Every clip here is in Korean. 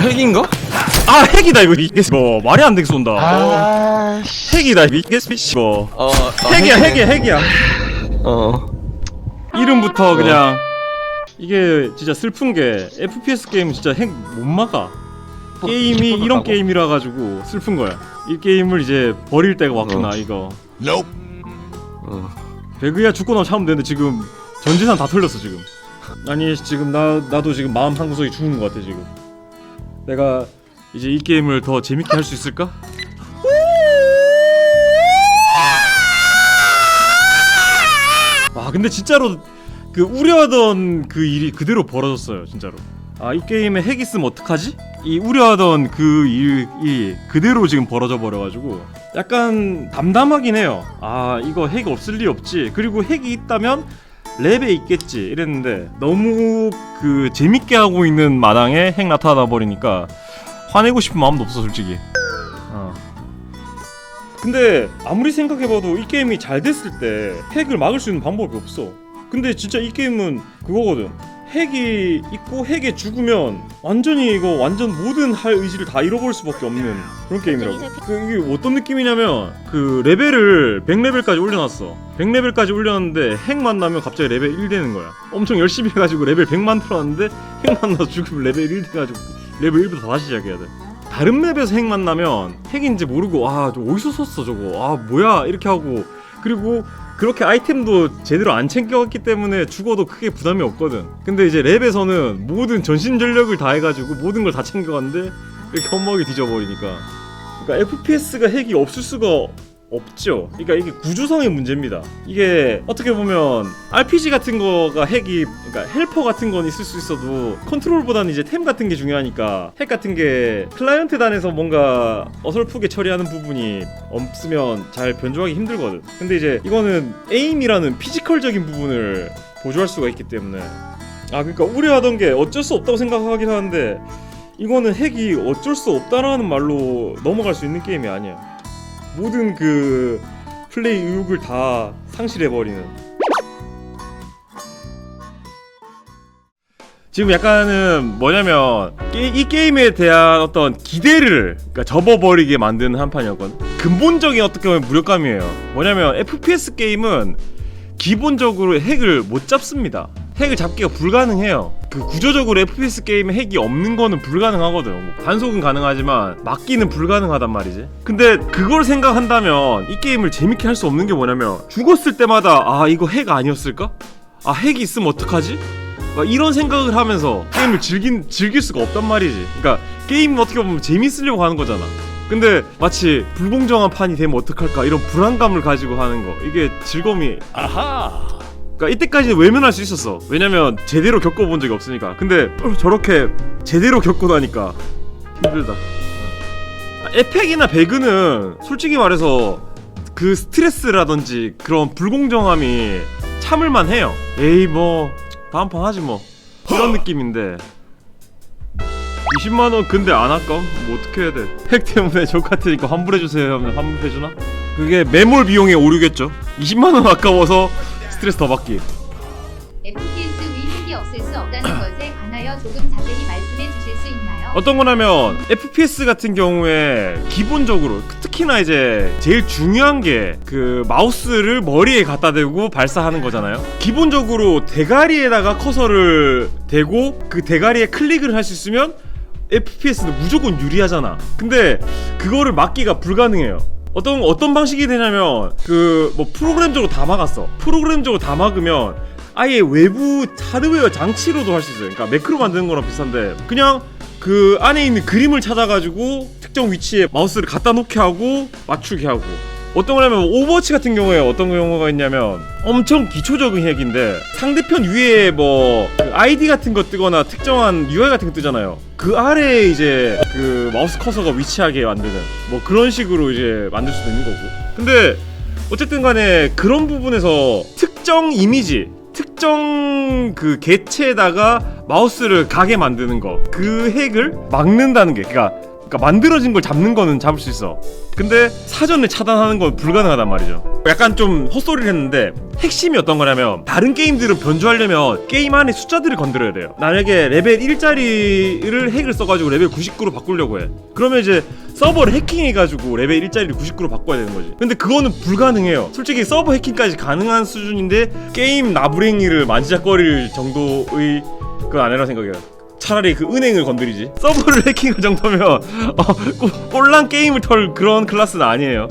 핵인가? 아 핵이다 이거 이게 뭐 말이 안 되게 쏜다 아, 씨. 핵이다 이게 뭐 어, 어, 핵이야. 핵이야 핵이야 어. 이름부터 그냥 이게 진짜 슬픈 게 FPS 게임 진짜 핵 못 막아 게임이 이런 씹어놓다고? 게임이라 가지고 슬픈 거야 이 게임을 이제 버릴 때가 왔구나 어. 이거 어. 배그야 죽고 나면 참으면 되는데 지금 전 재산 다 털렸어 지금 아니 지금 나 나도 지금 마음 한 구석이 죽은 것 같아 지금 내가 이제 이 게임을 더 재밌게 할 수 있을까? 아 근데 진짜로 그 우려하던 그 일이 그대로 벌어졌어요 진짜로 아 이 게임에 핵 있으면 어떡하지? 이 우려하던 그 일이 그대로 지금 벌어져 버려가지고 약간 담담하긴 해요 아 이거 핵 없을 리 없지 그리고 핵이 있다면 랩에 있겠지 이랬는데 너무 그 재밌게 하고 있는 마당에 핵 나타나 버리니까 화내고 싶은 마음도 없어 솔직히 어. 근데 아무리 생각해봐도 이 게임이 잘 됐을 때 핵을 막을 수 있는 방법이 없어. 근데 진짜 이 게임은 그거거든. 핵이 있고 핵에 죽으면 완전히 이거 완전 모든 할 의지를 다 잃어버릴 수밖에 없는 그런 게임이라고. 그 이게 어떤 느낌이냐면 그 레벨을 100레벨까지 올려놨어. 100레벨까지 올렸는데 핵 만나면 갑자기 레벨 1 되는 거야. 엄청 열심히 해가지고 레벨 100 만들었는데 핵 만나서 죽으면 레벨 1 돼가지고 레벨 1부터 다시 시작해야 돼. 다른 맵에서 핵 만나면 핵인지 모르고 아저 어디서 썼어 저거? 아 뭐야? 이렇게 하고. 그리고 그렇게 아이템도 제대로 안 챙겨왔기 때문에 죽어도 크게 부담이 없거든. 근데 이제 랩에서는 모든 전신전력을 다 해가지고 모든 걸 다 챙겨갔는데 이렇게 헛먹이 뒤져버리니까. 그러니까 FPS가 핵이 없을 수가 없죠. 그러니까 이게 구조상의 문제입니다. 이게 어떻게 보면 RPG 같은 거가 핵이 그러니까 헬퍼 같은 건 있을 수 있어도 컨트롤보다는 이제 템 같은 게 중요하니까 핵 같은 게 클라이언트 단에서 뭔가 어설프게 처리하는 부분이 없으면 잘 변조하기 힘들거든. 근데 이제 이거는 에임이라는 피지컬적인 부분을 보조할 수가 있기 때문에 아 그러니까 우려하던 게 어쩔 수 없다고 생각하긴 하는데 이거는 핵이 어쩔 수 없다라는 말로 넘어갈 수 있는 게임이 아니야. 모든 그 플레이 의욕을 다 상실해버리는. 지금 약간은 뭐냐면 게, 이 게임에 대한 어떤 기대를 그러니까 접어버리게 만드는 한 판이었거든. 근본적인 어떻게 보면 무력감이에요. 뭐냐면 FPS 게임은 기본적으로 핵을 못 잡습니다. 핵을 잡기가 불가능해요 그 구조적으로 FPS 게임에 핵이 없는 거는 불가능하거든. 뭐 단속은 가능하지만 막기는 불가능하단 말이지. 근데 그걸 생각한다면 이 게임을 재밌게 할 수 없는 게 뭐냐면 죽었을 때마다 아 이거 핵 아니었을까? 아 핵이 있으면 어떡하지? 막 이런 생각을 하면서 게임을 즐긴, 즐길 수가 없단 말이지. 그러니까 게임 어떻게 보면 재밌으려고 하는 거잖아. 근데 마치 불공정한 판이 되면 어떡할까? 이런 불안감을 가지고 하는 거. 이게 즐거움이 아하 그러니까 이때까지 외면할 수 있었어. 왜냐면 제대로 겪어본 적이 없으니까. 근데 저렇게 제대로 겪고 나니까 힘들다. 아, 에펙이나 배그는 솔직히 말해서 그 스트레스라든지 그런 불공정함이 참을만 해요. 에이 뭐 다음 판 하지 뭐. 이런 느낌인데. 20만 원 근데 안 아까워? 뭐 어떻게 해야 돼? 핵 때문에 족 같으니까 환불해 주세요 하면 환불해 주나? 그게 매몰 비용의 오류겠죠. 20만 원 아까워서 스트레스 더 받기 FPS 위 핵이 없을 수 없다는 것에 관하여 조금 자세히 말씀해 주실 수 있나요? 어떤 거냐면 FPS 같은 경우에 기본적으로 특히나 이제 제일 중요한 게 그 마우스를 머리에 갖다 대고 발사하는 거잖아요. 기본적으로 대가리에다가 커서를 대고 그 대가리에 클릭을 할 수 있으면 FPS는 무조건 유리하잖아. 근데 그거를 막기가 불가능해요. 어떤 어떤 방식이 되냐면 그 뭐 프로그램적으로 다 막았어. 프로그램적으로 다 막으면 아예 외부 하드웨어 장치로도 할 수 있어요. 그러니까 매크로 만드는 거랑 비슷한데 그냥 그 안에 있는 그림을 찾아가지고 특정 위치에 마우스를 갖다 놓게 하고 맞추게 하고 어떤 거냐면 오버워치 같은 경우에 어떤 경우가 있냐면 엄청 기초적인 핵인데 상대편 위에 뭐 그 아이디 같은 거 뜨거나 특정한 UI 같은 거 뜨잖아요. 그 아래에 이제 그 마우스 커서가 위치하게 만드는 뭐 그런 식으로 이제 만들 수도 있는 거고. 근데 어쨌든 간에 그런 부분에서 특정 이미지 특정 그 개체에다가 마우스를 가게 만드는 거 그 핵을 막는다는 게 그러니까 그러니까 만들어진 걸 잡는 거는 잡을 수 있어. 근데 사전에 차단하는 건 불가능하단 말이죠. 약간 좀 헛소리를 했는데 핵심이 어떤 거냐면 다른 게임들은 변조하려면 게임 안에 숫자들을 건드려야 돼요. 만약에 레벨 1짜리를 핵을 써가지고 레벨 99로 바꾸려고 해. 그러면 이제 서버를 해킹해가지고 레벨 1짜리를 99로 바꿔야 되는 거지. 근데 그거는 불가능해요. 솔직히 서버 해킹까지 가능한 수준인데 게임 나부랭이를 만지작거릴 정도의 그건 아니라 생각해요. 차라리 그 은행을 건드리지. 서버를 해킹할 정도면 어, 꼴- 꼴랑 게임을 털 그런 클래스는 아니에요.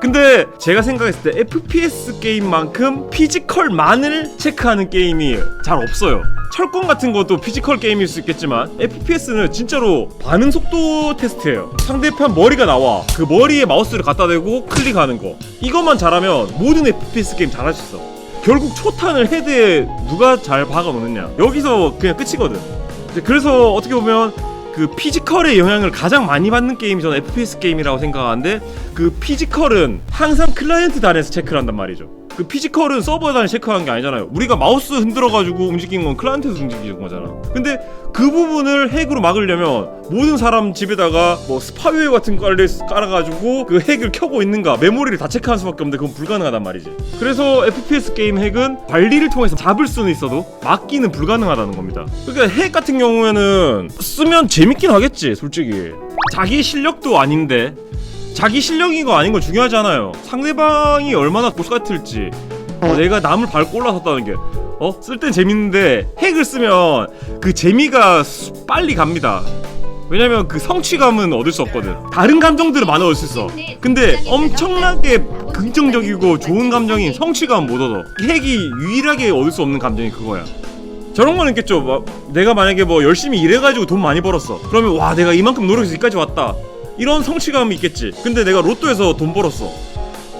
근데 제가 생각했을 때 FPS 게임만큼 피지컬만을 체크하는 게임이 잘 없어요. 철권 같은 것도 피지컬 게임일 수 있겠지만 FPS는 진짜로 반응 속도 테스트예요. 상대편 머리가 나와 그 머리에 마우스를 갖다 대고 클릭하는 거 이것만 잘하면 모든 FPS 게임 잘할 수 있어. 결국 초탄을 헤드에 누가 잘 박아 놓느냐 여기서 그냥 끝이거든. 이제 그래서 어떻게 보면 그 피지컬의 영향을 가장 많이 받는 게임이 저는 FPS 게임이라고 생각하는데 그 피지컬은 항상 클라이언트 단에서 체크를 한단 말이죠. 그 피지컬은 서버 단에 체크하는 게 아니잖아요. 우리가 마우스 흔들어가지고 움직이는 건 클라이언트에서 움직이는 거잖아. 근데 그 부분을 핵으로 막으려면 모든 사람 집에다가 뭐 스파이웨어 같은 거를 깔아가지고 그 핵을 켜고 있는가 메모리를 다 체크할 수밖에 없는데 그건 불가능하단 말이지. 그래서 FPS 게임 핵은 관리를 통해서 잡을 수는 있어도 막기는 불가능하다는 겁니다. 그러니까 핵 같은 경우에는 쓰면 재밌긴 하겠지, 솔직히. 자기 실력도 아닌데 자기 실력인 거 아닌 건 중요하지 않아요. 상대방이 얼마나 고수 같을지, 어, 내가 남을 밟고 올라섰다는 게, 어? 쓸 땐 재밌는데, 핵을 쓰면 그 재미가 수- 빨리 갑니다. 왜냐면 그 성취감은 얻을 수 없거든. 다른 감정들은 많이 얻을 수 있어. 근데 엄청나게 긍정적이고 좋은 감정인 성취감 못 얻어. 핵이 유일하게 얻을 수 없는 감정이 그거야. 저런 거는 있겠죠. 막 내가 만약에 뭐 열심히 일해가지고 돈 많이 벌었어. 그러면 와 내가 이만큼 노력해서 여기까지 왔다. 이런 성취감이 있겠지. 근데 내가 로또에서 돈 벌었어.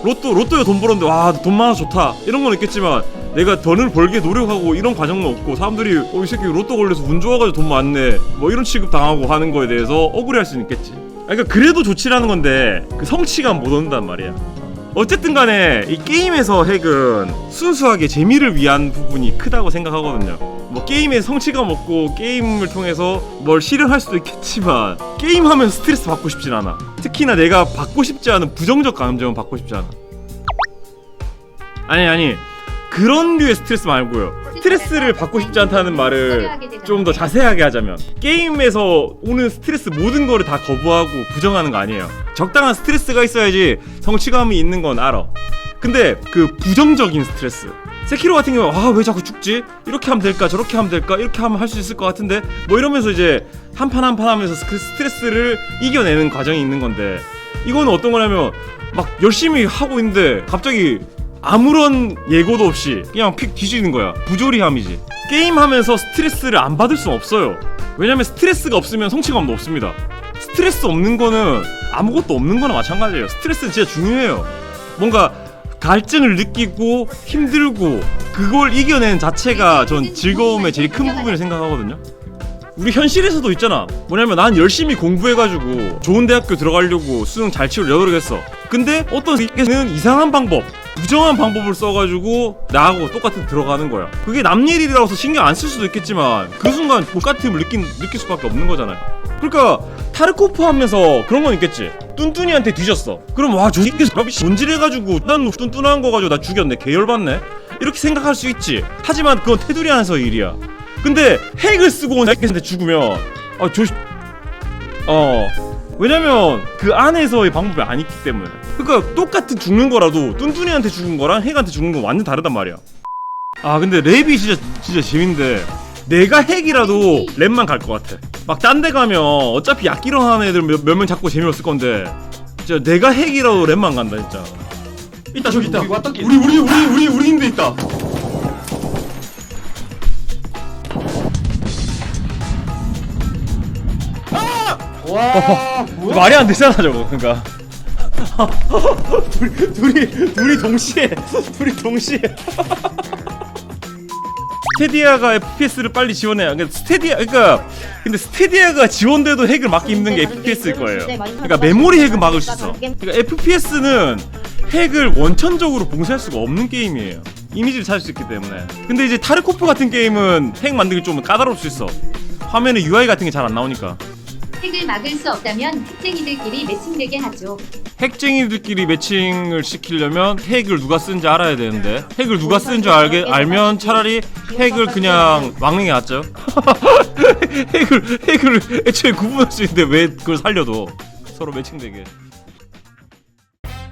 로또 로또에 돈 벌었는데 와 돈 많아 좋다. 이런 건 있겠지만 내가 돈을 벌게 노력하고 이런 과정은 없고 사람들이 어 이 새끼 로또 걸려서 운 좋아가지고 돈 많네. 뭐 이런 취급 당하고 하는 거에 대해서 억울해할 수는 있겠지. 아, 그러니까 그래도 좋지라는 건데 그 성취감 못 얻는단 말이야. 어쨌든 간에 이 게임에서 핵은 순수하게 재미를 위한 부분이 크다고 생각하거든요. 뭐 게임에 성취감 얻고 게임을 통해서 뭘 실현할 수도 있겠지만 게임하면 스트레스 받고 싶진 않아. 특히나 내가 받고 싶지 않은 부정적 감정은 받고 싶지 않아. 아니 아니 그런 류의 스트레스 말고요. 스트레스를 받고 싶지 않다는 말을 좀 더 자세하게 하자면 게임에서 오는 스트레스 모든 거를 다 거부하고 부정하는 거 아니에요. 적당한 스트레스가 있어야지 성취감이 있는 건 알아. 근데 그 부정적인 스트레스. 세키로 같은 경우 아왜 자꾸 죽지? 이렇게 하면 될까 저렇게 하면 될까 이렇게 하면 할 수 있을 것 같은데 뭐 이러면서 이제 한 판 한 판 하면서 그 스트레스를 이겨내는 과정이 있는 건데 이거는 어떤 거냐면 막 열심히 하고 있는데 갑자기 아무런 예고도 없이 그냥 픽 뒤지는 거야. 부조리함이지. 게임하면서 스트레스를 안 받을 수는 없어요. 왜냐면 스트레스가 없으면 성취감도 없습니다. 스트레스 없는 거는 아무것도 없는 거나 마찬가지예요. 스트레스는 진짜 중요해요. 뭔가 갈증을 느끼고 힘들고 그걸 이겨내는 자체가 전 즐거움의 제일 큰 부분을 생각하거든요. 우리 현실에서도 있잖아. 뭐냐면 난 열심히 공부해가지고 좋은 대학교 들어가려고 수능 잘 치고 여러 했어. 근데 어떤 새끼는 이상한 방법 부정한 방법을 써가지고 나하고 똑같은 들어가는 거야. 그게 남 일이라서 신경 안 쓸 수도 있겠지만 그 순간 똑같음을 느낀, 느낄 수밖에 없는 거잖아요. 그러니까 타르코프 하면서 그런 건 있겠지. 뚠뚠이한테 뒤졌어. 그럼 와저 새끼 러비씨 본질해가지고 난 뚠뚠한 거 가지고 나 죽였네. 개열받네. 이렇게 생각할 수 있지. 하지만 그건 테두리 안에서 일이야. 근데 핵을 쓰고 온 새끼한테 죽으면 아 조심 어. 왜냐면 그 안에서의 방법이 안 있기 때문에 그러니까 똑같은 죽는 거라도 뚠뚠이한테 죽은 거랑 핵한테 죽는 건 완전 다르단 말이야. 아 근데 랩이 진짜 진짜 재밌는데 내가 핵이라도 랩만 갈 것 같아. 막 딴 데 가면 어차피 약기로 하는 애들 몇 명 잡고 재미없을 건데 진짜 내가 핵이라도 랩만 간다 진짜. 있다 저기 있다. 우리 우리 우리 우리 우리 힘도 있다. 와 뭐야? 말이 안 되잖아 저거. 그러니까 둘이 둘이 둘이 동시에 둘이 동시에 스테디아가 FPS를 빨리 지원해야 그러니까 스테디아 그러니까 근데 스테디아가 지원돼도 핵을 막기 힘든 게 FPS일 거예요. 그러니까 메모리 핵은 막을 수 있어. 그러니까 FPS는 핵을 원천적으로 봉쇄할 수가 없는 게임이에요. 이미지를 찾을 수 있기 때문에. 근데 이제 타르코프 같은 게임은 핵 만들기 좀 까다로울 수 있어. 화면에 UI 같은 게 잘 안 나오니까. 핵을 막을 수 없다면 핵쟁이들끼리 매칭되게 하죠. 핵쟁이들끼리 매칭을 시키려면 핵을 누가 쓴지 알아야 되는데 핵을 누가 쓴줄 알게 알면 차라리 핵을 그냥 왕릉에 놨죠. 핵을 핵을 애초에 구분할 수 있는데 왜 그걸 살려도 서로 매칭되게.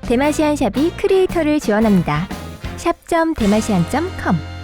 대마시안 샵이 크리에이터를 지원합니다. 샵.대마시안.com